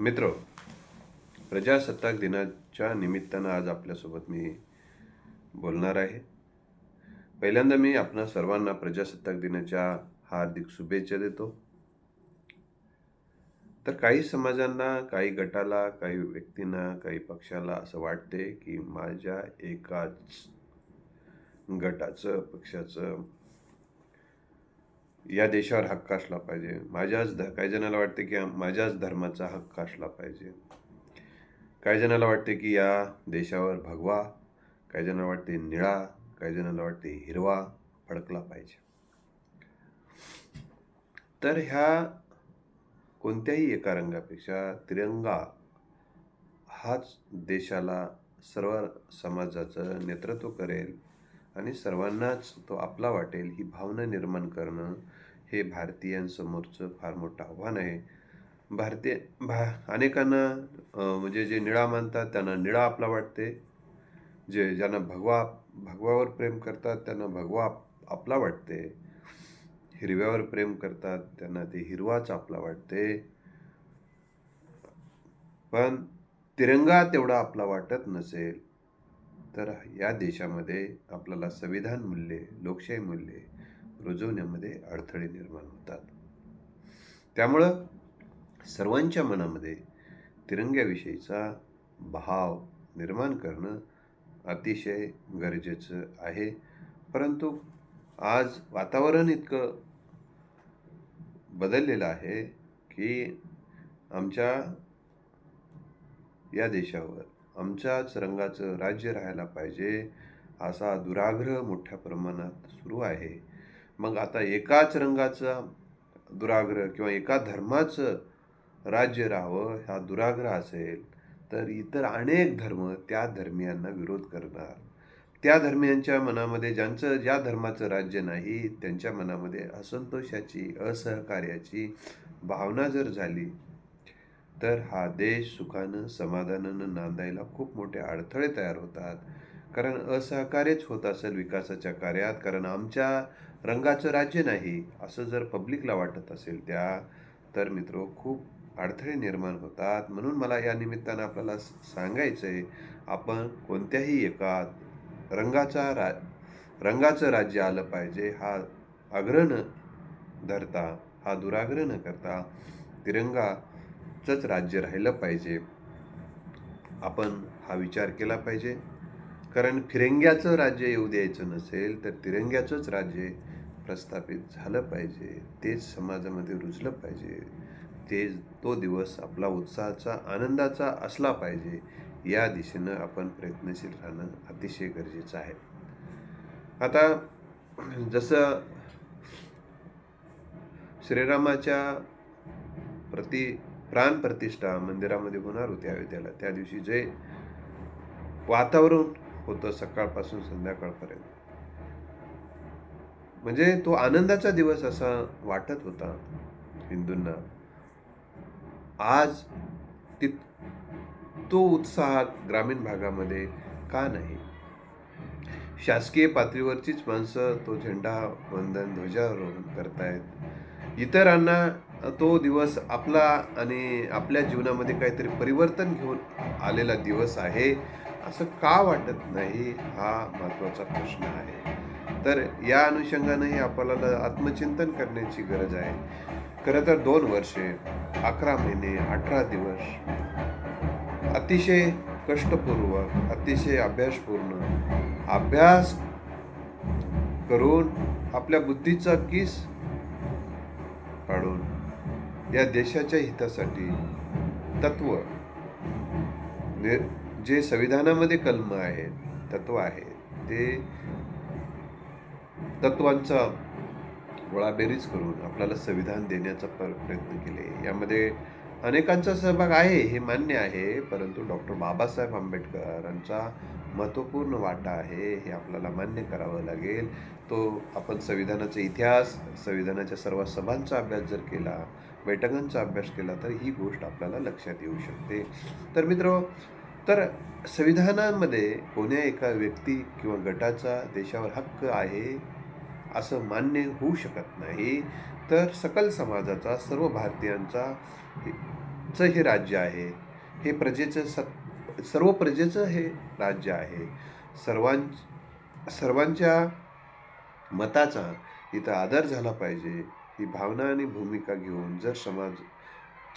मित्र प्रजासत्ताक दिनाच्या निमित्तानं आज आपल्यासोबत मी बोलणार आहे. पहिल्यांदा मी आपणा सर्वांना प्रजासत्ताक दिनाच्या हार्दिक शुभेच्छा देतो. तर काही समाजांना काही गटाला काही व्यक्तींना काही पक्षाला असं वाटते की माझ्या एकाच गटाचं पक्षाचं या देशावर हक्क असला पाहिजे. माझ्याच ध काही जणाला वाटते की माझ्याच धर्माचा हक्क असला पाहिजे. काही जणाला वाटते की या देशावर भगवा काही जणांना वाटते निळा काही जणांना वाटते हिरवा फडकला पाहिजे. तर ह्या कोणत्याही एका रंगापेक्षा तिरंगा हाच देशाला सर्व समाजाचं नेतृत्व करेल. आणि सर्वांनाच तो आपला वाटेल ही भावना निर्माण करणं हे भारतीयांसमोरचं फार मोठं आव्हान आहे. भारतीय भा अनेकांना म्हणजे जे निळा मानतात त्यांना निळा आपला वाटते. जे ज्यांना भगवा भगवावर प्रेम करतात त्यांना भगवा आप- आपला वाटते. हिरव्यावर प्रेम करतात त्यांना ते हिरवाच आपला वाटते. पण तिरंगा तेवढा आपला वाटत नसेल. तर या देशामध्ये आपल्याला संविधान मूल्ये लोकशाही मूल्ये रुजवण्यामध्ये अडथळे निर्माण होतात. त्यामुळं सर्वांच्या मनामध्ये तिरंग्याविषयीचा भाव निर्माण करणं अतिशय गरजेचं आहे. परंतु आज वातावरण इतकं बदललेलं आहे की आमच्या या देशावर आमच्याच रंगाचं राज्य राहायला पाहिजे असा दुराग्रह मोठ्या प्रमाणात सुरू आहे. मग आता एकाच रंगाचा दुराग्रह किंवा एका धर्माचं राज्य राहावं हा दुराग्रह असेल तर इतर अनेक धर्म त्या धर्मियांना विरोध करणार. त्या धर्मियांच्या मनामध्ये ज्यांचं ज्या धर्माचं राज्य नाही त्यांच्या मनामध्ये असंतोषाची असहकार्याची भावना जर झाली तर हा देश सुखानं समाधानानं नांदायला खूप मोठे अडथळे तयार होतात. कारण असहकार्यच होत असेल विकासाच्या कार्यात कारण आमच्या रंगाचं राज्य नाही असं जर पब्लिकला वाटत असेल त्या तर मित्र खूप अडथळे निर्माण होतात. म्हणून मला या निमित्तानं आपल्याला सांगायचं आहे आपण कोणत्याही एका रंगाचा रा रंगाचं राज्य आलं पाहिजे हा आग्रह न धरता हा दुराग्रह न करता तिरंगा चंच राज्य राहिलं पाहिजे. आपण हा विचार केला पाहिजे. कारण फिरंग्याचं राज्य येऊ द्यायचं नसेल तर तिरंग्याचंच राज्य प्रस्थापित झालं पाहिजे. तेच समाजामध्ये रुजलं पाहिजे. ते तो दिवस आपला उत्साहाचा आनंदाचा असला पाहिजे. या दिशेनं आपण प्रयत्नशील राहणं अतिशय गरजेचं आहे. आता जसं श्रीरामाच्या प्रति प्राणप्रतिष्ठा मंदिरामध्ये होणार होती अयोध्याला त्या दिवशी जे वातावरण होतं सकाळपासून संध्याकाळपर्यंत. म्हणजे तो आनंदाचा दिवस असा वाटत होता हिंदूंना. आज तित तो उत्साह ग्रामीण भागामध्ये का नाही? शासकीय पातळीवरचीच माणसं तो झेंडा वंदन ध्वजारोहण करतायत. इतरांना तो दिवस आपला आणि आपल्या जीवनामध्ये काहीतरी परिवर्तन घेऊन आलेला दिवस आहे. असं का वाटत नाही हा महत्त्वाचा प्रश्न आहे. तर या अनुषंगानेही आपल्याला आत्मचिंतन करण्याची गरज आहे. खरं तर दोन वर्षे अकरा महिने अठरा दिवस अतिशय कष्टपूर्वक अतिशय अभ्यासपूर्ण अभ्यास करून आपल्या बुद्धीचा किस काढून या देशाच्या हितासाठी तत्व जे संविधानामध्ये कलम आहेत तत्व आहेत ते तत्वांचा गोळाबेरीज करून आपल्याला संविधान देण्याचा पर प्रयत्न केले. यामध्ये अनेकांचा सहभाग आहे हे मान्य आहे परंतु डॉक्टर बाबासाहेब आंबेडकरांचा महत्त्वपूर्ण वाटा आहे हे आपल्याला मान्य करावं लागेल. तो आपण संविधानाचा इतिहास संविधानाच्या सर्व सभांचा अभ्यास जर केला बैठकांचा अभ्यास केला तर ही गोष्ट आपल्याला लक्षात येऊ शकते. तर मित्र तर संविधानामध्ये कोण्या एका व्यक्ती किंवा गटाचा देशावर हक्क आहे असं मान्य होऊ शकत नाही. तर सकल समाजाचा सर्व भारतीयांचा चं हे राज्य आहे. हे प्रजेचं सत सर्व प्रजेचं हे राज्य आहे. सर्वां सर्वांच्या मताचा इथं आदर झाला पाहिजे ही भावना आणि भूमिका घेऊन जर समाज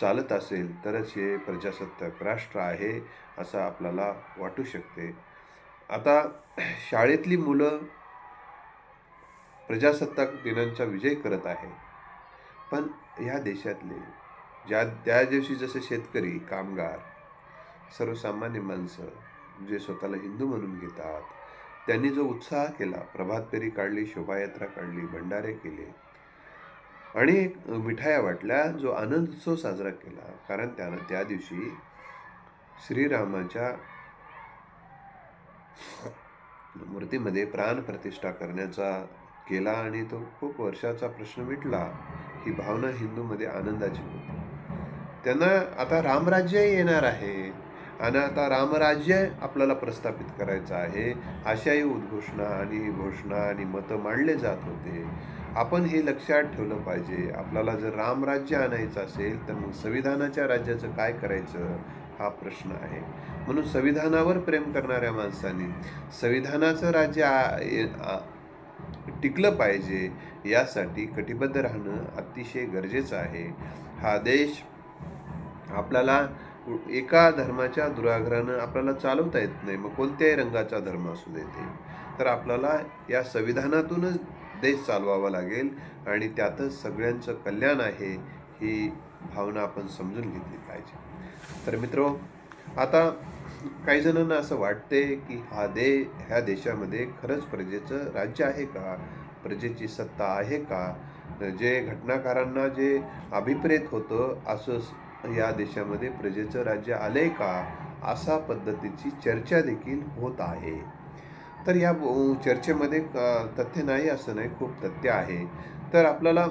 चालत असेल तरच हे प्रजासत्ताक राष्ट्र आहे असं आपल्याला वाटू शकते. आता शाळेतली मुलं प्रजासत्ताक दिनांचा विजय करत आहे पण ह्या देशातले ज्या त्या दिवशी जसे शेतकरी कामगार सर्वसामान्य माणसं जे स्वतःला हिंदू म्हणून घेतात त्यांनी जो उत्साह केला प्रभात फेरी काढली शोभायात्रा काढली भंडारे केले आणि मिठाया वाटल्या जो आनंद उत्सव साजरा केला कारण त्यानं त्या दिवशी श्रीरामाच्या मूर्तीमध्ये प्राणप्रतिष्ठा करण्याचा केला आणि तो खूप वर्षाचा प्रश्न मिटला. ही भावना हिंदूमध्ये आनंदाची होती. त्यांना आता रामराज्य येणार आहे आणि आता रामराज्य आपल्याला प्रस्थापित करायचं आहे अशाही उद्घोषणा आणि घोषणा आणि मतं मांडले जात होते. आपण हे लक्षात ठेवलं पाहिजे आपल्याला जर रामराज्य आणायचं असेल तर मग संविधानाच्या राज्याचं काय करायचं हा प्रश्न आहे. म्हणून संविधानावर प्रेम करणाऱ्या माणसांनी संविधानाचं राज्य आ- टिकलं पाहिजे यासाठी कटिबद्ध राहणं अतिशय गरजेचं आहे. हा देश आपल्याला एका धर्माच्या दुराग्रहानं आपल्याला चालवता येत नाही मग कोणत्याही रंगाचा धर्म असू देते तर आपल्याला या संविधानातूनच देश चालवावा लागेल आणि त्यातच सगळ्यांचं कल्याण आहे ही भावना आपण समजून घेतली पाहिजे. तर मित्रो आता काही जणांना असं वाटते की हा दे ह्या देशामध्ये खरंच प्रजेचं राज्य आहे का? प्रजेची सत्ता आहे का? जे घटनाकारांना जे अभिप्रेत होतं असं या देशामध्ये प्रजेचं राज्य आलंय का? असा पद्धतीची चर्चा देखील होत आहे. तर या चर्चेमध्ये तथ्य नाही असं नाही खूप तथ्य आहे. तर आपल्याला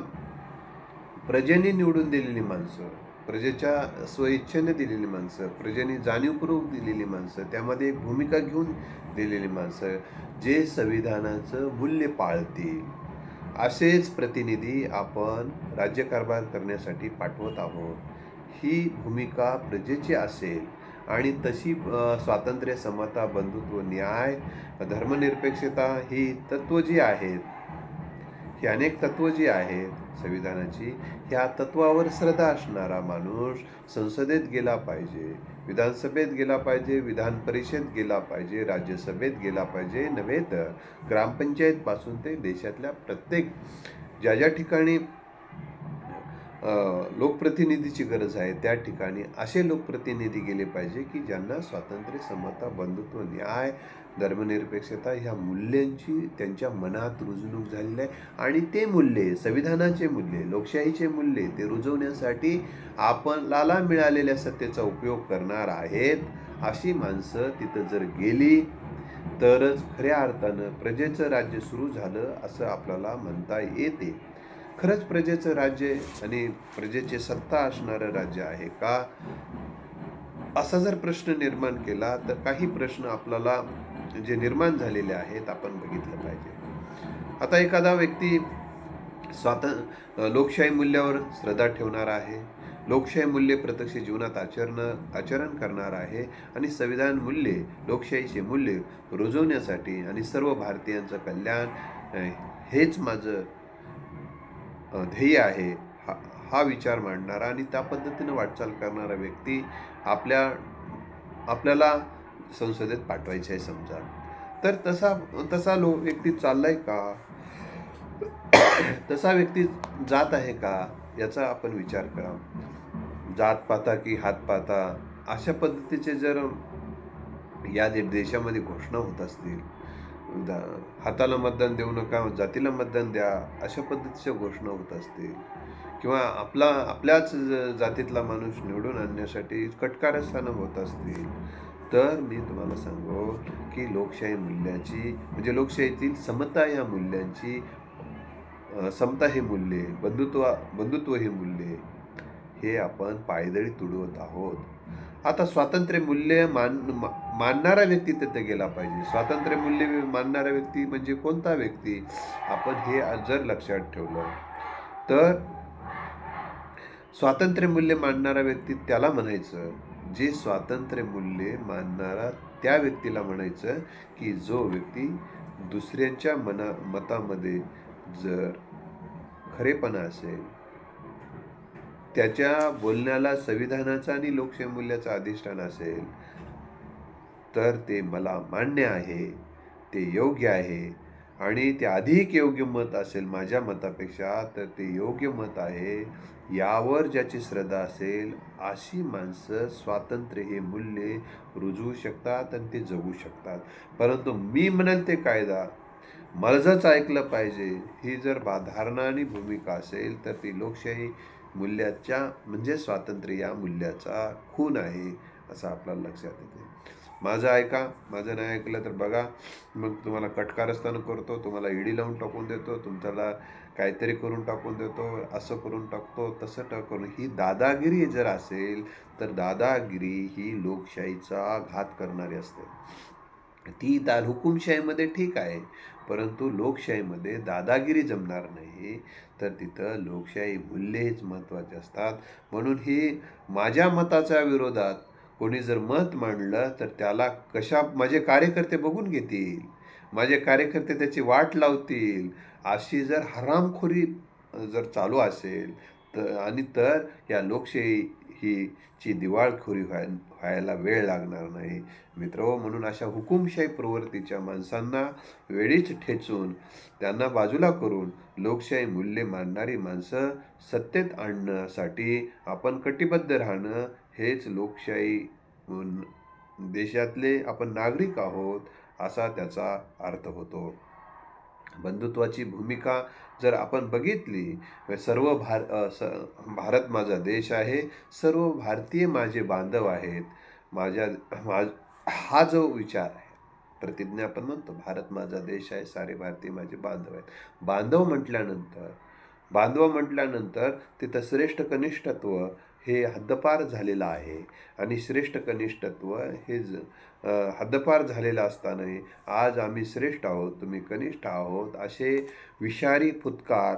प्रजेने निवडून दिलेली माणसं प्रजेच्या स्वइच्छेने दिलेली माणसं प्रजेने जाणीवपूर्वक दिलेली माणसं त्यामध्ये एक भूमिका घेऊन दिलेली माणसं जे संविधानाचं मूल्य पाळतील. असेच प्रतिनिधी आपण राज्यकारभार करण्यासाठी पाठवत आहोत. ही भूमिका प्रजेची असेल आणि तशी स्वातंत्र्य समता बंधुत्व न्याय धर्मनिरपेक्षता ही तत्त्व जी आहेत ही अनेक तत्व जी आहेत संविधानाची ह्या तत्वावर श्रद्धा असणारा माणूस संसदेत गेला पाहिजे विधानसभेत गेला पाहिजे विधान परिषद गेला पाहिजे राज्यसभेत गेला पाहिजे नव्हे तर ग्रामपंचायतपासून ते देशातल्या प्रत्येक ज्या ज्या ठिकाणी लोकप्रतिनिधीची गरज आहे त्या ठिकाणी असे लोकप्रतिनिधी गेले पाहिजे की ज्यांना स्वातंत्र्य समता बंधुत्व न्याय धर्मनिरपेक्षता ह्या मूल्यांची त्यांच्या मनात रुजणूक झालेली आहे. आणि ते मूल्ये संविधानाचे मूल्ये लोकशाहीचे मूल्ये ते रुजवण्यासाठी आपल्याला मिळालेल्या सत्तेचा उपयोग करणार आहेत अशी माणसं तिथं जर गेली तरच खऱ्या अर्थानं प्रजेचं राज्य सुरू झालं असं आपल्याला म्हणता येते. खरंच प्रजेचं राज्य आणि प्रजेची सत्ता असणारं राज्य आहे का? असा जर प्रश्न निर्माण केला तर काही प्रश्न आपल्याला जे निर्माण झालेले आहेत आपण बघितलं पाहिजे. आता एखादा व्यक्ती स्वात लोकशाही मूल्यावर श्रद्धा ठेवणार आहे लोकशाही मूल्ये प्रत्यक्ष जीवनात आचरण आचरण करणार आहे आणि संविधान मूल्ये लोकशाहीचे मूल्य रुजवण्यासाठी आणि सर्व भारतीयांचं कल्याण हेच माझं ध्येय आहे हा हा विचार मांडणारा आणि त्या पद्धतीनं वाटचाल करणारा व्यक्ती आपल्या आपल्याला संसदेत पाठवायचे आहे समजा. तर तसा तसा लो व्यक्ती चाललाय का? तसा व्यक्ती जात आहे का? याचा आपण विचार करा. जात पाता की हात पाता अशा पद्धतीचे जर या देशामध्ये घोषणा होत असतील हाताला मतदान देऊ नका जातीला मतदान द्या अशा पद्धतीच्या घोषणा होत असतील किंवा आपला आपल्याच ज- जातीतला माणूस निवडून आणण्यासाठी कटकारस्थानं होत असतील तर मी तुम्हाला सांगू की लोकशाही मूल्याची म्हणजे लोकशाहीतील समता या मूल्यांची समता हे मूल्ये बंधुत्व बंधुत्व हे मूल्ये हे आपण पायदळी तुडवत आहोत. आता स्वातंत्र्य मूल्य मान मा- मानणारा व्यक्ती तिथे गेला पाहिजे. स्वातंत्र्य मूल्य मानणारा व्यक्ती म्हणजे कोणता व्यक्ती? आपण हे जर लक्षात ठेवलं तर स्वातंत्र्य मूल्य मानणारा व्यक्ती त्याला म्हणायचं जे स्वातंत्र्य मूल्य मानणारा त्या व्यक्तीला म्हणायचं की जो व्यक्ती दुसऱ्यांच्या मना मतामध्ये जर खरेपणा असेल त्याच्या बोलण्याला संविधानाचा आणि लोकशाही मूल्याचा अधिष्ठान असेल तर ते मला मान्य आहे ते योग्य आहे. आणि ते अधिक योग्य मत असेल माझ्या मतापेक्षा तर ते योग्य मत आहे. यावर ज्याची श्रद्धा असेल अशी माणसं स्वातंत्र्य हे मूल्य रुजवू शकतात आणि ते जगू शकतात. परंतु मी म्हणेल ते कायदा माझंच ऐकलं पाहिजे ही जर बा धारणा आणि भूमिका असेल तर ती लोकशाही मूल्याच्या म्हणजे स्वातंत्र्य या मूल्याचा खून आहे असं आपल्याला लक्षात येते. माझं ऐका माझं नाही ऐकलं तर बघा. मग तुम्हाला कटकारस्थान करतो तुम्हाला इडी लावून टाकून देतो तुमच्याला काहीतरी करून टाकून देतो असं करून टाकतो तसं टाक करून. ही दादागिरी जर असेल तर दादागिरी ही लोकशाहीचा घात करणारी असते. ती दा हुकुमशाहीमध्ये ठीक आहे परंतु लोकशाहीमध्ये दादागिरी जमणार नाही तर तिथं लोकशाही मूल्य हेच महत्त्वाचे असतात. म्हणून ही माझ्या मताच्या विरोधात कोणी जर मत मांडलं तर त्याला कशा माझे कार्यकर्ते बघून घेतील माझे कार्यकर्ते त्याची वाट लावतील. अशी जर हरामखोरी जर चालू असेल तर आणि तर या लोकशाही ही ची दिवाळखोरी व्हाय व्हायला वेळ लागणार नाही. मित्र म्हणून अशा हुकुमशाही प्रवृत्तीच्या माणसांना वेळीच ठेचून त्यांना बाजूला करून लोकशाही मूल्ये मानणारी माणसं सत्तेत आणण्यासाठी आपण कटिबद्ध राहणं हेच लोकशाही देशातले आपण नागरिक आहोत असा त्याचा अर्थ होतो. बंधुत्वाची भूमिका जर आपण बघितली सर्व भार स भारत माझा देश आहे सर्व भारतीय माझे बांधव आहेत माझ्या मा हा जो विचार आहे प्रतिज्ञा आपण म्हणतो भारत माझा देश आहे सारे भारतीय माझे बांधव आहेत. बांधव म्हटल्यानंतर बांधव म्हटल्यानंतर तिथं श्रेष्ठ कनिष्ठत्व हे हद्दपार झालेलं आहे आणि श्रेष्ठ कनिष्ठत्व हे ज हद्दपार झालेलं असतानाही आज आम्ही श्रेष्ठ आहोत तुम्ही कनिष्ठ आहोत असे विषारी फुतकार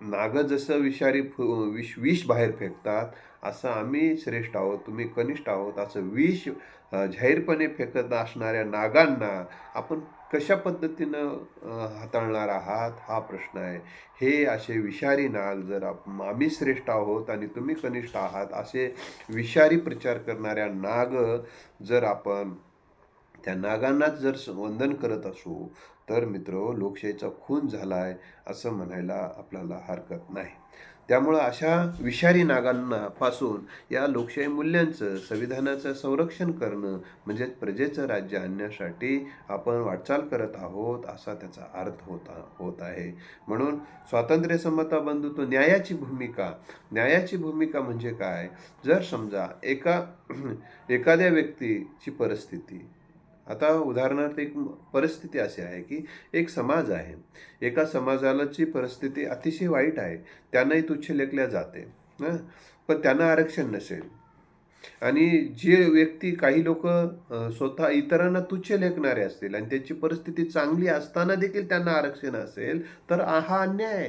नागं जसं विषारी फु विष विष बाहेर फेकतात असं आम्ही श्रेष्ठ आहोत तुम्ही कनिष्ठ आहोत असं विष जाहीरपणे फेकत असणाऱ्या नागांना आपण कशा पद्धतीनं हाताळणार आहात? हा प्रश्न आहे. हे असे विषारी नाग जर आप- आम्ही श्रेष्ठ आहोत आणि तुम्ही कनिष्ठ आहात असे विषारी प्रचार करणाऱ्या नाग जर आपण त्या नागांनाच जर वंदन करत असू तर मित्र लोकशाहीचा खून झाला आहे असं म्हणायला आपल्याला हरकत नाही. त्यामुळं अशा विषारी नागांना पासून या लोकशाही मूल्यांचं संविधानाचं संरक्षण करणं म्हणजेच प्रजेचं राज्य आणण्यासाठी आपण वाटचाल करत आहोत असा त्याचा अर्थ होता होत आहे. म्हणून स्वातंत्र्य समता बंधुत्व न्यायाची भूमिका न्यायाची भूमिका म्हणजे काय? जर समजा एका एखाद्या व्यक्तीची परिस्थिती आता उदाहरणार्थ एक परिस्थिती अशी आहे की एक समाज आहे. एका समाजालाची परिस्थिती अतिशय वाईट आहे. त्यांनाही तुच्छ लेखल्या जाते. पण त्यांना आरक्षण नसेल. आणि जे व्यक्ती काही लोक स्वतः इतरांना तुच्छ लेखणारे असतील आणि त्यांची परिस्थिती चांगली असताना देखील त्यांना आरक्षण असेल तर हा अन्याय आहे.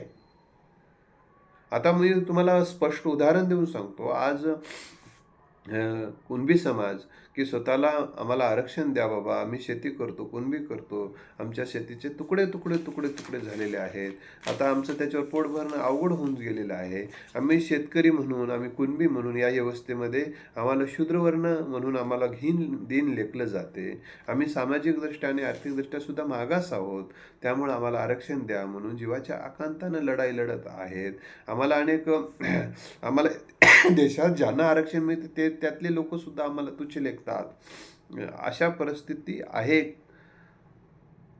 आता मी तुम्हाला स्पष्ट उदाहरण देऊन सांगतो. आज कुणबी समाज की स्वतःला आम्हाला आरक्षण द्या बाबा आम्ही शेती करतो कुणबी करतो आमच्या शेतीचे तुकडे तुकडे तुकडे तुकडे झालेले आहेत. आता आमचं त्याच्यावर पोट भरणं अवघड होऊन गेलेलं आहे. आम्ही शेतकरी म्हणून आम्ही कुणबी म्हणून या व्यवस्थेमध्ये आम्हाला शूद्रवर्ण म्हणून आम्हाला घीन दिन लेखलं जाते. आम्ही सामाजिकदृष्ट्या आणि आर्थिकदृष्ट्यासुद्धा मागास आहोत. त्यामुळे आम्हाला आरक्षण द्या म्हणून जीवाच्या आकांतानं लढाई लढत आहेत. आम्हाला अनेक आम्हाला देशात ज्यांना आरक्षण मिळते ते त्यातले लोक सुद्धा आम्हाला तुच्छ लेखतात. अशा परिस्थिती आहे.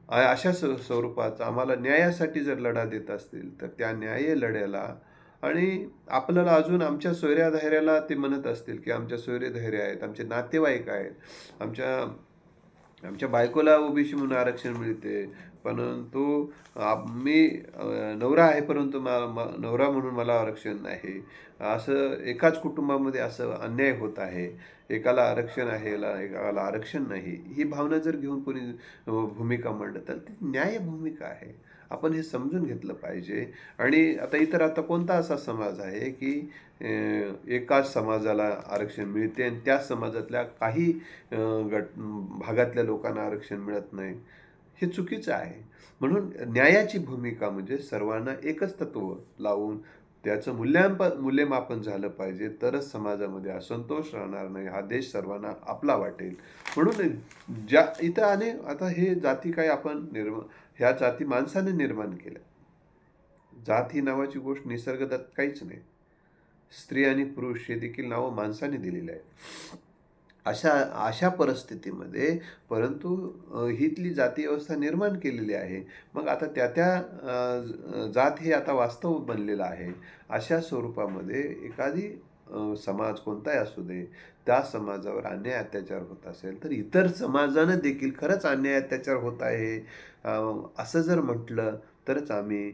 अशा स स्वरूपाचा आम्हाला न्यायासाठी जर लढा देत असतील तर त्या न्याय लढ्याला आणि आपल्याला अजून आमच्या सोयऱ्या धैर्याला ते म्हणत असतील की आमच्या सोयरे धैर्य आहेत आमचे नातेवाईक आहेत आमच्या आमच्या बायकोला ओबीसी म्हणून आरक्षण मिळते परंतु मी नवरा आहे परंतु मा नवरा म्हणून मला आरक्षण नाही. असं एकाच कुटुंबामध्ये असं अन्याय होत आहे. एकाला आरक्षण आहे एकाला आरक्षण नाही. ही भावना जर घेऊन कोणी भूमिका मांडत तर ती न्याय भूमिका आहे. आपण हे समजून घेतलं पाहिजे. आणि आता इतर आता कोणता असा समाज आहे की एकाच समाजाला आरक्षण मिळते आणि त्या समाजातल्या काही गट भागातल्या लोकांना आरक्षण मिळत नाही? हे चुकीचं आहे. म्हणून न्यायाची भूमिका म्हणजे सर्वांना एकच तत्व लावून त्याचं मूल्यांपन मूल्यमापन झालं पाहिजे. तरच समाजामध्ये असंतोष राहणार नाही. हा देश सर्वांना आपला वाटेल. म्हणून ज्या इथं अनेक आता हे जाती काय आपण निर्म ह्या जाती माणसाने निर्माण केल्या. जात ही नावाची गोष्ट निसर्गदत्त काहीच नाही. स्त्री आणि पुरुष हे देखील नावं माणसाने दिलेली आहेत. अशा अशा परिस्थितीमध्ये परंतु अ, हितली जाती व्यवस्था निर्माण केलेली आहे. मग आता त्या त्या जात हे आता वास्तव बनलेलं आहे. अशा स्वरूपामध्ये एखादी समाज कोणताही असू दे त्या समाजावर अन्याय अत्याचार होत असेल तर इतर समाजानं देखील खरंच अन्याय अत्याचार होत आहे. असं जर म्हटलं तरच आम्ही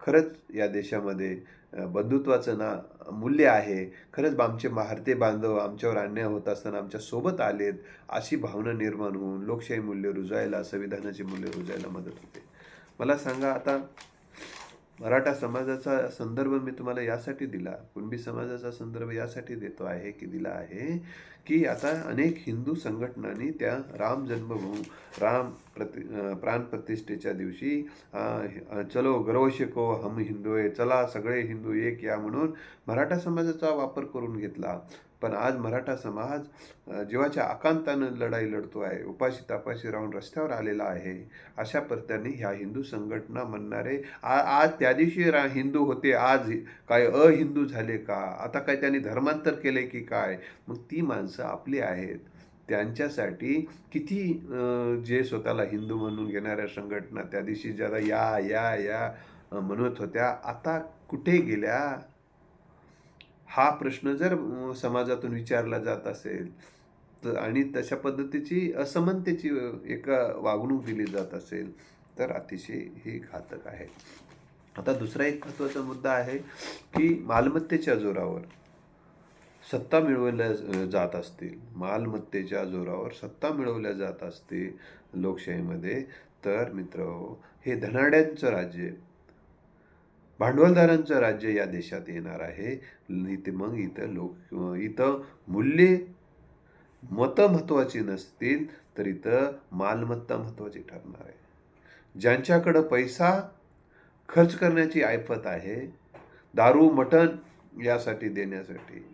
खरंच या देशामध्ये बंधुत्वाचं ना मूल्य आहे. खरंच आमचे महारते बांधव आमच्यावर अन्याय होत असताना आमच्यासोबत आलेत अशी भावना निर्माण होऊन लोकशाही मूल्य रुजायला संविधानाची मूल्य रुजायला मदत होते. मला सांगा आता मराठा समाजाचा संदर्भ मी तुम्हाला यासाठी दिला कुणबी समाजाचा संदर्भ यासाठी देतो आहे की दिला आहे? की आता अनेक हिंदू संघटनांनी त्या राम जन्मभूमी राम प्रति प्राणप्रतिष्ठेच्या दिवशी चलो गर्व शिको हम हिंदू आहे चला सगळे हिंदू एक या म्हणून मराठा समाजाचा वापर करून घेतला. पण आज मराठा समाज जीवाच्या आकांतानं लढाई लढतो आहे उपाशी तापाशी राहून रस्त्यावर आलेला आहे. अशा प्रत्याने ह्या हिंदू संघटना म्हणणारे आ आज त्या दिवशी रा हिंदू होते आज काय अहिंदू झाले का? आता काय त्यांनी धर्मांतर केले की काय? मग ती माणसं आपली आहेत त्यांच्यासाठी किती जे स्वतःला हिंदू म्हणून घेणाऱ्या संघटना त्या दिवशी ज्यादा या या या म्हणत होत्या आता कुठे गेल्या? हा प्रश्न जर समाजातून विचारला जात असेल तर आणि तशा पद्धतीची असमानतेची एक वागणूक दिली जात असेल तर अतिशय हे घातक आहे. आता दुसरा एक महत्त्वाचा मुद्दा आहे की मालमत्तेच्या जोरावर. सत्ता मिळवल्या जात असतील मालमत्तेच्या जोरावर सत्ता मिळवल्या जात असतील लोकशाहीमध्ये तर मित्र हे धनाड्यांचं राज्य भांडवलदारांचं राज्य या देशात येणार आहे. इथे मग इथं लोक इथं मूल्ये मतं महत्त्वाची नसतील तर इथं मालमत्ता महत्त्वाची ठरणार आहे. ज्यांच्याकडं पैसा खर्च करण्याची ऐपत आहे दारू मटण यासाठी देण्यासाठी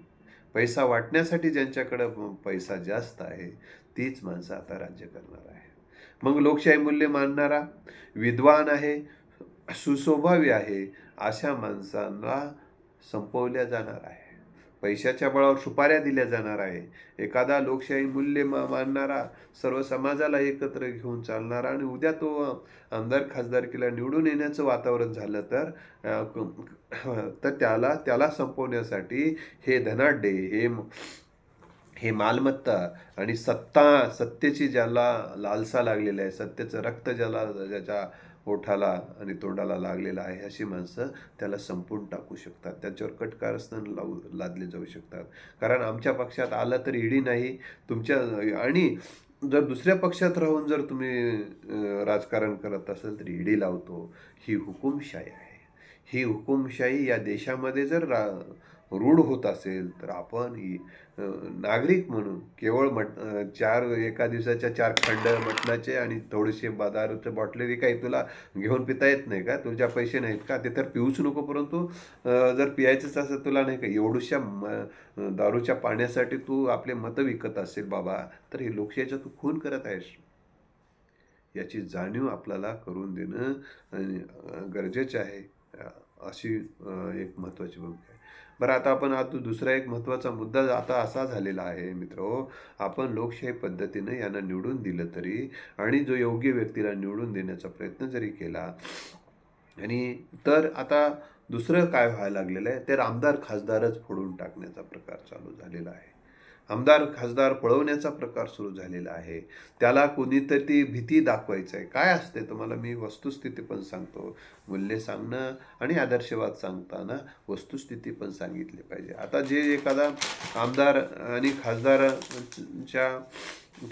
पैसा वाटण्यासाठी ज्यांच्याकडं पैसा जास्त आहे तीच माणसं आता राज्य करणार आहे. मग लोकशाही मूल्य मानणारा विद्वान आहे सुस्वभावी आहे अशा माणसांना संपवल्या जाणार आहे. पैशाच्या बळावर सुपाऱ्या दिल्या जाणार आहे. एखादा लोकशाही मूल्य मा मानणारा सर्व समाजाला एकत्र घेऊन चालणारा आणि उद्या तो आमदार खासदारकीला निवडून येण्याचं वातावरण झालं तर तर त्याला त्याला संपवण्यासाठी हे धनाढ्य हे हे मालमत्ता आणि सत्ता सत्तेची ज्याला लालसा लागलेली आहे सत्तेचं रक्त ज्याला ज्याच्या ओठाला आणि तोंडाला लागलेला आहे अशी माणसं त्याला संपून टाकू शकतात. त्याच्यावर कटकारस्थान लावू लादले जाऊ शकतात. कारण आमच्या पक्षात आलं तर ईडी नाही तुमच्या आणि जर दुसऱ्या पक्षात राहून जर तुम्ही राजकारण करत असाल तर ईडी लावतो. ही हुकुमशाही आहे. ही हुकुमशाही या देशामध्ये जर रा रूढ होत असेल तर आपण ही नागरिक म्हणून केवळ मट चार एका दिवसाच्या चार खंड मटणाचे आणि थोडेसे बाजारचं बॉटलेरी काही तुला घेऊन पिता येत नाही का? तुझ्या पैसे नाहीत का? ते तर पिऊच नको परंतु जर पियायचंच असेल तुला नाही का? एवढूशा म दारूच्या पाण्यासाठी तू आपले मतं विकत असेल बाबा तर हे लोकशाहीचा तू खून करत आहेस. याची जाणीव आपल्याला करून देणं गरजेचं आहे. अशी एक महत्त्वाची भूमिका बरं आता आपण आता दुसरा एक महत्त्वाचा मुद्दा आता असा झालेला आहे मित्र आपण लोकशाही पद्धतीनं यांना निवडून दिलं तरी आणि जो योग्य व्यक्तीला निवडून देण्याचा प्रयत्न जरी केला आणि तर आता दुसरं काय व्हायला लागलेलं आहे तर आमदार खासदारच फोडून टाकण्याचा प्रकार चालू झालेला आहे. आमदार खासदार पळवण्याचा प्रकार सुरू झालेला आहे. त्याला कोणीतरी ती भीती दाखवायचं आहे काय असते तुम्हाला? मी वस्तुस्थिती पण सांगतो. मूल्य सांगणं आणि आदर्शवाद सांगताना वस्तुस्थिती पण सांगितली पाहिजे. आता जे एखादा आमदार आणि खासदारांच्या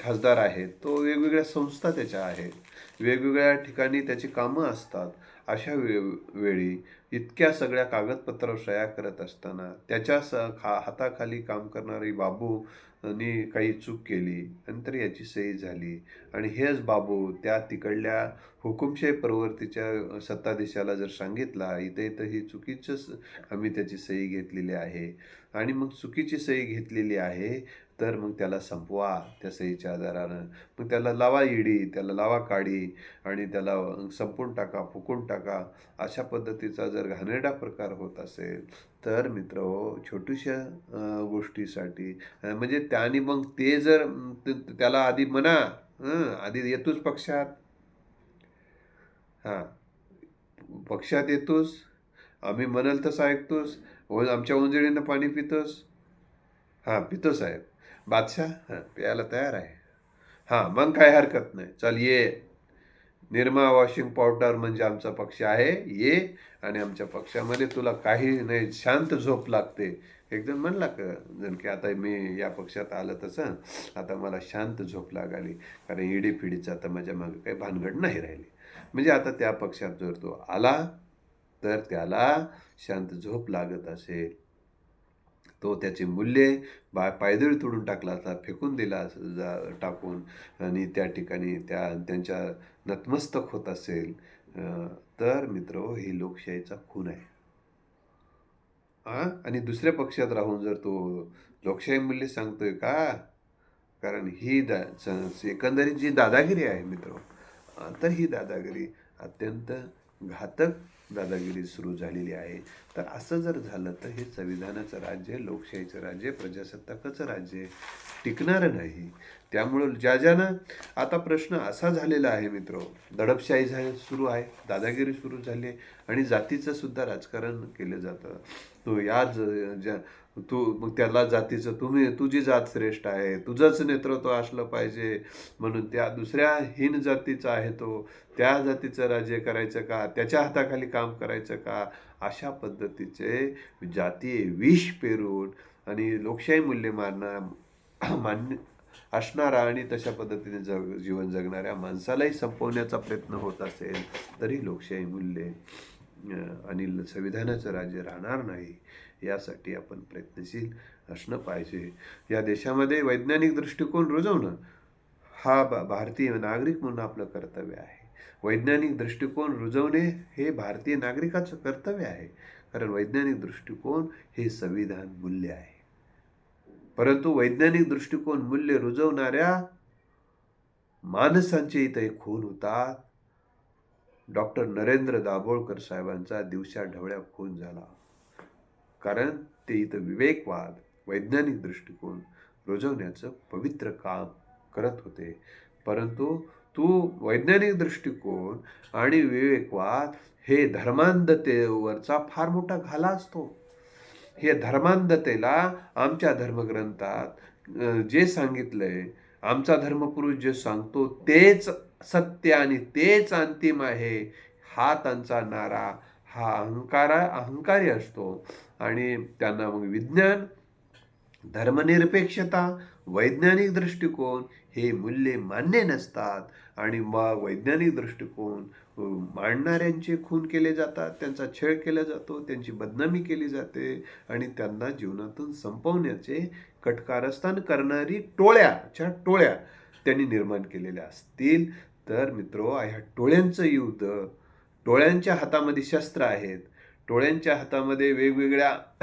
खासदार आहेत तो वेगवेगळ्या संस्था त्याच्या आहेत. वेगवेगळ्या ठिकाणी त्याची कामं असतात. अशा वे वेळी इतक्या सगळ्या कागदपत्र सह्या करत असताना त्याच्या स खा हाताखाली काम करणारी बाबूनी काही चूक केली नंतर याची सही झाली. आणि हेच बाबू त्या तिकडल्या हुकुमशाही प्रवृत्तीच्या सत्ताधीशाला जर सांगितला इथे इथं ही चुकीचंच आम्ही त्याची सही घेतलेली आहे. आणि मग चुकीची सही घेतलेली आहे तर मग त्याला संपवा त्या सईच्या आधारानं. मग त्याला लावा इडी त्याला लावा काडी आणि त्याला संपून टाका फुकून टाका. अशा पद्धतीचा जर घाणेरडा प्रकार होत असेल तर मित्र छोट्याशा गोष्टीसाठी म्हणजे त्याने मग ते जर त्याला आधी म्हणा आधी येतोच पक्षात. हां. पक्षात येतोस आम्ही म्हणाल तसं ऐकतोस व आमच्या उंजळीनं पाणी पितोस. हां पितो साहेब. बादशाह? हां प्यायला तयार आहे. हां मग काय हरकत नाही. चल ये. निरमा वॉशिंग पावडर म्हणजे आमचा पक्ष आहे. ये आणि आमच्या पक्षामध्ये तुला काही नाही शांत झोप लागते. एकदम म्हणला का जण की आता मी या पक्षात आलं तसं आता मला शांत झोप लागाली. कारण इडी फिडीचं आता माझ्या मागे काही भानगड नाही राहिली. म्हणजे आता त्या पक्षात जर तो आला तर त्याला शांत झोप लागत असेल. तो त्याचे मूल्य बा पायदळी तोडून टाकला असा फेकून दिला जा टाकून. आणि त्या ठिकाणी त्या त्यांच्या नतमस्तक होत असेल तर मित्र ही लोकशाहीचा खून आहे. हां आणि दुसऱ्या पक्षात राहून जर तो लोकशाही मूल्य सांगतोय का? कारण ही दा स- एकंदरीत जी दादागिरी आहे मित्र तर ही दादागिरी अत्यंत घातक दादागिरी सुरू झालेली आहे. तर असं जर झालं तर हे संविधानाचं राज्य लोकशाहीचं राज्य प्रजासत्ताकाचं राज्य टिकणारं नाही. त्यामुळं ज्या ज्यानं आता प्रश्न असा झालेला आहे मित्र दडपशाही झा सुरू आहे दादागिरी सुरू झाली आहे आणि जातीचं सुद्धा राजकारण केलं जातं. तो या ज- ज्या तू मग त्याला जातीचं तुम्ही तुझी जात श्रेष्ठ आहे. तुझंच नेतृत्व असलं पाहिजे म्हणून त्या दुसऱ्या हीन जातीचा आहे तो. त्या जातीचं राज्य करायचं का? त्याच्या हाताखाली काम करायचं का? अशा पद्धतीचे जातीय विष पेरून आणि लोकशाही मूल्य मारणा मान्य असणारा आणि तशा पद्धतीने जग जीवन जगणाऱ्या माणसालाही संपवण्याचा प्रयत्न होत असेल तरी लोकशाही मूल्ये आणि संविधानाचं राज्य राहणार नाही. यासाठी आपण प्रयत्नशील असणं पाहिजे. या देशामध्ये वैज्ञानिक दृष्टिकोन रुजवणं हा बा भारतीय नागरिक म्हणून आपलं कर्तव्य आहे. वैज्ञानिक दृष्टिकोन रुजवणे हे भारतीय नागरिकाचं कर्तव्य आहे. कारण वैज्ञानिक दृष्टिकोन हे संविधान मूल्य आहे. परंतु वैज्ञानिक दृष्टिकोन मूल्य रुजवणाऱ्या माणसांचे इथे खून होतात डॉक्टर नरेंद्र दाभोळकर साहेबांचा दिवसा ढवळ्या खून झाला. कारण ते इथं विवेकवाद वैज्ञानिक दृष्टिकोन रुजवण्याचं पवित्र काम करत होते. परंतु तू वैज्ञानिक दृष्टिकोन आणि विवेकवाद हे धर्मांधतेवरचा फार मोठा घाला असतो. हे धर्मांधतेला आमच्या धर्मग्रंथात जे सांगितलंय आमचा धर्मपुरुष जे सांगतो तेच सत्य आणि तेच अंतिम आहे हा त्यांचा नारा हा अहंकारा अहंकारी असतो. आणि त्यांना मग विज्ञान धर्मनिरपेक्षता वैज्ञानिक दृष्टिकोन हे मूल्ये मान्य नसतात आणि मग वैज्ञानिक दृष्टिकोन मांडणाऱ्यांचे खून केले जातात त्यांचा छळ केला जातो त्यांची बदनामी केली जाते आणि त्यांना जीवनातून संपवण्याचे कटकारस्थान करणारी टोळ्याच्या टोळ्या त्यांनी निर्माण केलेल्या असतील. तर मित्रो ह्या टोळ्यांचं युद्ध टोळ्यांच्या हातामध्ये शस्त्र आहेत. टोळ्यांच्या हातामध्ये वेगवेगळ्या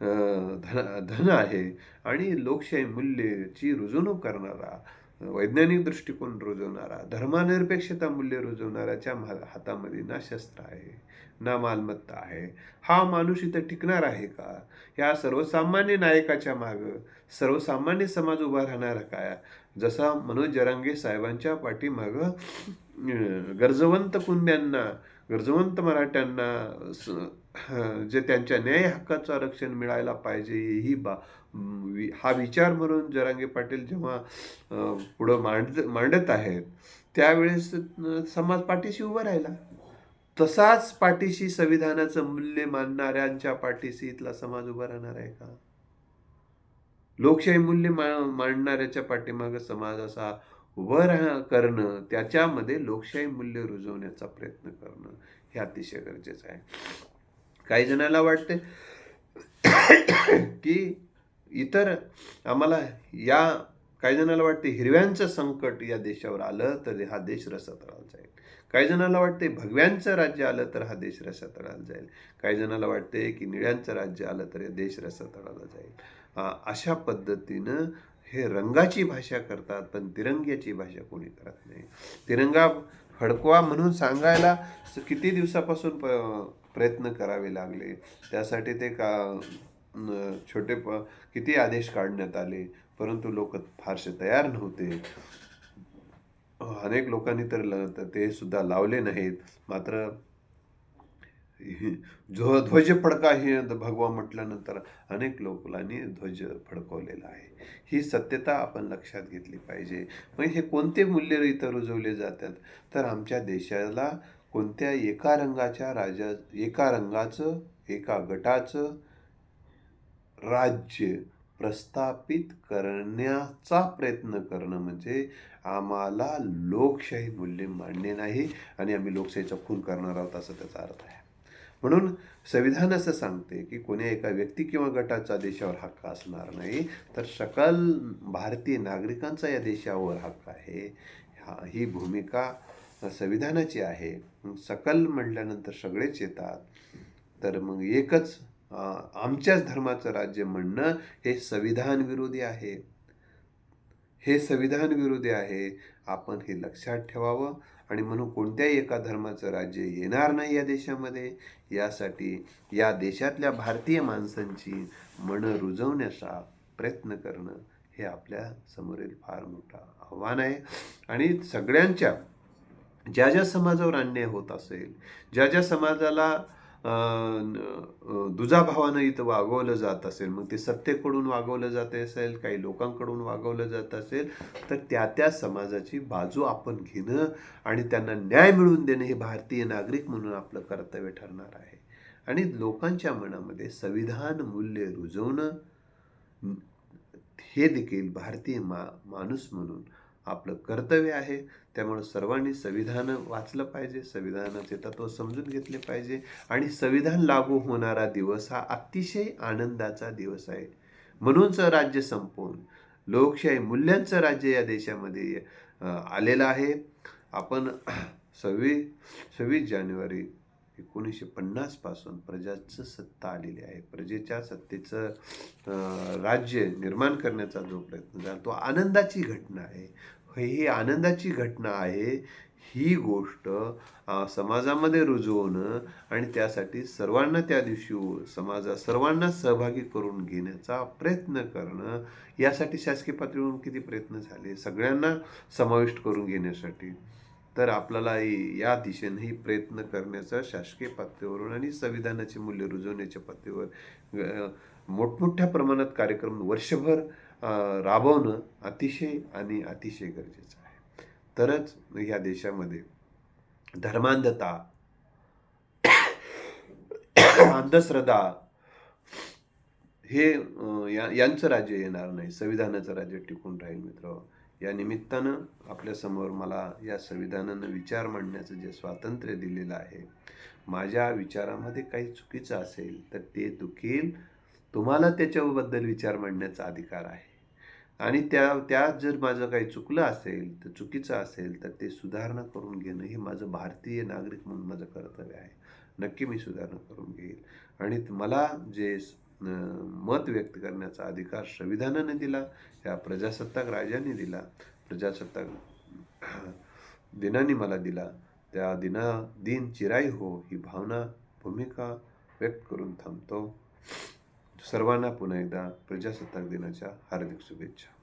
धन धन आहे आणि लोकशाही मूल्यची रुजवणूक करणारा वैज्ञानिक दृष्टिकोन रुजवणारा धर्मनिरपेक्षता मूल्य रुजवणाऱ्याच्या मा- हातामध्ये ना शस्त्र आहे ना मालमत्ता आहे. हा माणूस इथं टिकणार आहे का? ह्या सर्वसामान्य नायकाच्या मागं सर्वसामान्य समाज उभा राहणार काय जसा मनोज जरांगे साहेबांच्या पाठीमागं गरजवंत कुणब्यांना गरजवंत मराठ्यांना स- जे त्यांच्या न्याय हक्काचं आरक्षण मिळायला पाहिजे ही बा हा विचार म्हणून जरांगे पाटील जेव्हा पुढं मांड मांडत आहेत त्यावेळेस समाज पाठीशी उभा राहिला. तसाच पाठीशी संविधानाचं मूल्य मानणाऱ्यांच्या पाठीशी इथला समाज उभा राहणार आहे का? लोकशाही मूल्य मा मांडणाऱ्याच्या पाठीमागं समाज असा उभं करणं त्याच्यामध्ये लोकशाही मूल्य रुजवण्याचा प्रयत्न करणं हे अतिशय गरजेचं आहे. काही जणाला वाटते की इतर आम्हाला या काही जणाला वाटते हिरव्यांचं संकट या देशावर आलं तर हा देश रसातळाला जाईल. काही जणाला वाटते भगव्यांचं राज्य आलं तर हा देश रसातळाला जाईल. काही जणाला वाटते की निळ्यांचं राज्य आलं तर हा देश रसातळाला जाईल. अशा पद्धतीनं हे रंगाची भाषा करतात पण तिरंग्याची भाषा कोणी करत नाही. तिरंगा फडकवा म्हणून सांगायला किती दिवसापासून प प्रयत्न करावे लागले? त्यासाठी ते का छोटे प किती आदेश काढण्यात आले? परंतु लोक फारसे तयार नव्हते. अनेक लोकांनी तर ल- तर ते सुद्धा लावले नाहीत. मात्र ध्व ध्वज फडका हे भगवा म्हटल्यानंतर अनेक लोकांनी ध्वज फडकवलेला आहे. ही सत्यता आपण लक्षात घेतली पाहिजे. मग हे कोणते मूल्य इथं रुजवले जातात? तर आमच्या देशाला कोणत्या एका रंगाच्या राजा एका रंगाचं एका गटाचं राज्य प्रस्थापित करण्याचा प्रयत्न करणं म्हणजे आम्हाला लोकशाही मूल्य मान्य नाही आणि आम्ही लोकशाहीचा खून करणार आहोत असा त्याचा अर्थ आहे. म्हणून संविधान असं सांगते की कोणी एका व्यक्ती किंवा गटाचा देशावर हक्क असणार नाही तर सकल भारतीय नागरिकांचा या देशावर हक्क आहे. हा ही भूमिका संविधानाची आहे. सकल म्हटल्यानंतर सगळेच येतात. तर मग एकच आमच्याच धर्माचं राज्य म्हणणं हे संविधान विरोधी आहे. हे संविधान विरोधी आहे. आपण हे लक्षात ठेवावं आणि म्हणून कोणत्याही एका धर्माचं राज्य येणार नाही या देशामध्ये. यासाठी या देशातल्या भारतीय माणसांची मनं रुजवण्याचा प्रयत्न करणं हे आपल्या समोरील फार मोठं आव्हान आहे. आणि सगळ्यांच्या ज्या ज्या समाजावर अन्याय होत असेल ज्या ज्या समाजाला दुजाभावानं इथं वागवलं जात असेल मग ते सत्तेकडून वागवलं जात असेल काही लोकांकडून वागवलं जात असेल तर त्या त्या समाजाची बाजू आपण घेणं आणि त्यांना न्याय मिळवून देणं हे भारतीय नागरिक म्हणून आपलं कर्तव्य ठरणार आहे. आणि लोकांच्या मनामध्ये संविधान मूल्य रुजवणं हे देखील भारतीय मा माणूस म्हणून आपलं कर्तव्य आहे. त्यामुळं सर्वांनी संविधान वाचलं पाहिजे संविधानाचे तत्व समजून घेतले पाहिजे आणि संविधान लागू होणारा दिवस हा अतिशय आनंदाचा दिवस आहे. म्हणूनच राज्य संपवून लोकशाही मूल्यांचं राज्य या देशामध्ये आलेलं आहे. आपण सव्वीस सव्वीस जानेवारी एकोणीसशे पन्नासपासून प्रजाचं सत्ता आलेली आहे. प्रजेच्या सत्तेचं राज्य निर्माण करण्याचा जो प्रयत्न झाला तो आनंदाची घटना आहे. ही आनंदाची घटना आहे. ही गोष्ट समाजामध्ये रुजवणं आणि त्यासाठी सर्वांना त्या दिवशी समाजा सर्वांना सहभागी करून घेण्याचा प्रयत्न करणं यासाठी शासकीय पातळीवरून किती प्रयत्न झाले सगळ्यांना समाविष्ट करून घेण्यासाठी. तर आपल्याला या दिशेनेही प्रयत्न करण्याचा शासकीय पातळीवरून आणि संविधानाचे मूल्य रुजवण्याच्या पातळीवर मोठमोठ्या प्रमाणात कार्यक्रम वर्षभर राबवणं अतिशय आणि अतिशय गरजेचं आहे. तरच ह्या देशामध्ये धर्मांधता अंधश्रद्धा हे या यांचं राज्य येणार नाही. संविधानाचं राज्य टिकून राहील मित्र. या निमित्तानं आपल्यासमोर मला या संविधानानं विचार मांडण्याचं जे स्वातंत्र्य दिलेलं आहे माझ्या विचारामध्ये काही चुकीचं असेल तर ते दुखील तुम्हाला त्याच्याबद्दल विचार मांडण्याचा अधिकार आहे. आणि त्या त्यात जर माझं काही चुकलं असेल तर चुकीचं असेल तर ते सुधारणा करून घेणं हे माझं भारतीय नागरिक म्हणून माझं कर्तव्य आहे. नक्की मी सुधारणा करून घेईल. आणि मला जे मत व्यक्त करण्याचा अधिकार संविधानाने दिला या प्रजासत्ताक राजाने दिला प्रजासत्ताक दिनाने मला दिला त्या दिना दिन चिराई हो ही भावना भूमिका व्यक्त करून थांबतो. सर्वांना पुन्हा एकदा प्रजासत्ताक दिनाच्या हार्दिक शुभेच्छा.